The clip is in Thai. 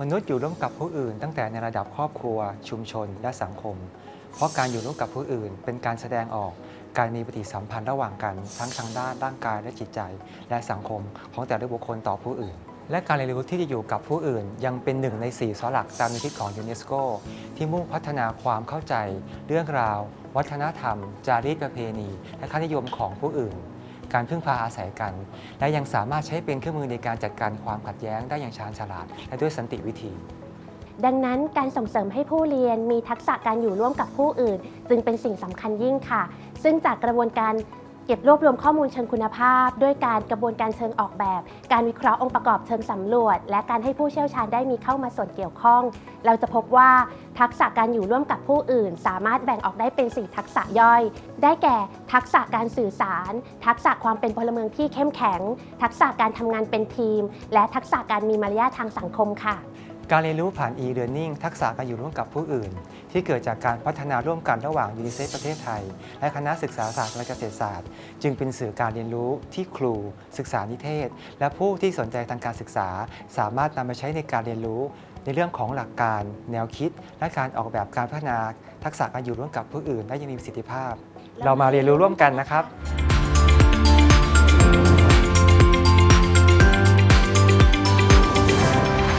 มนุษย์อยู่ร่วมกับผู้อื่น ตั้งแต่ในระดับครอบครัว ชุมชน และสังคม เพราะการอยู่ร่วมกับผู้อื่น เป็นการแสดงออก การมีปฏิสัมพันธ์ระหว่างกันทั้งทางด้านร่างกายและจิตใจ และสังคมของแต่ละบุคคลต่อผู้อื่น และการเรียนรู้ที่จะอยู่กับผู้อื่น ยังเป็นหนึ่งใน4เสาหลักตามแนวคิดของยูเนสโกที่มุ่งพัฒนาความเข้าใจ เรื่องราว วัฒนธรรม จารีตประเพณี และค่านิยมของผู้อื่น การพึ่งพาอาศัยกัน และยังสามารถใช้เป็นเครื่องมือในการจัดการความขัดแย้งได้อย่างชาญฉลาด และด้วยสันติวิธี ดังนั้นการส่งเสริมให้ผู้เรียนมีทักษะการอยู่ร่วมกับผู้อื่น จึงเป็นสิ่งสำคัญยิ่งค่ะ ซึ่งจากกระบวนการ เก็บรวบรวมข้อมูลเชิงคุณภาพ ด้วยการกระบวนการเชิงออกแบบ การวิเคราะห์องค์ประกอบเชิงสำรวจ และการให้ผู้เชี่ยวชาญได้มีเข้ามาส่วนเกี่ยวข้อง เราจะพบว่าทักษะการอยู่ร่วมกับผู้อื่น สามารถแบ่งออกได้เป็น 4 ทักษะย่อย ได้แก่ทักษะการสื่อสาร ทักษะความเป็นพลเมืองที่เข้มแข็ง ทักษะการทำงานเป็นทีม และทักษะการมีมารยาททางสังคมค่ะ การเรียนรู้ผ่าน e-learning ทักษะการอยู่ร่วมกับผู้อื่น ที่เกิดจากการพัฒนาร่วมกันระหว่างยูนิเซฟประเทศไทย และคณะศึกษาศาสตร์และเกษตรศาสตร์ จึงเป็นสื่อการเรียนรู้ที่ครู ศึกษานิเทศ และผู้ที่สนใจทางการศึกษา สามารถนำมาใช้ในการเรียนรู้ ในเรื่องของหลักการ แนวคิด และการออกแบบการพัฒนา ทักษะการอยู่ร่วมกับผู้อื่น ได้อยังมีประสิทธิภาพ เรามาเรียนรู้ร่วมกันนะครับ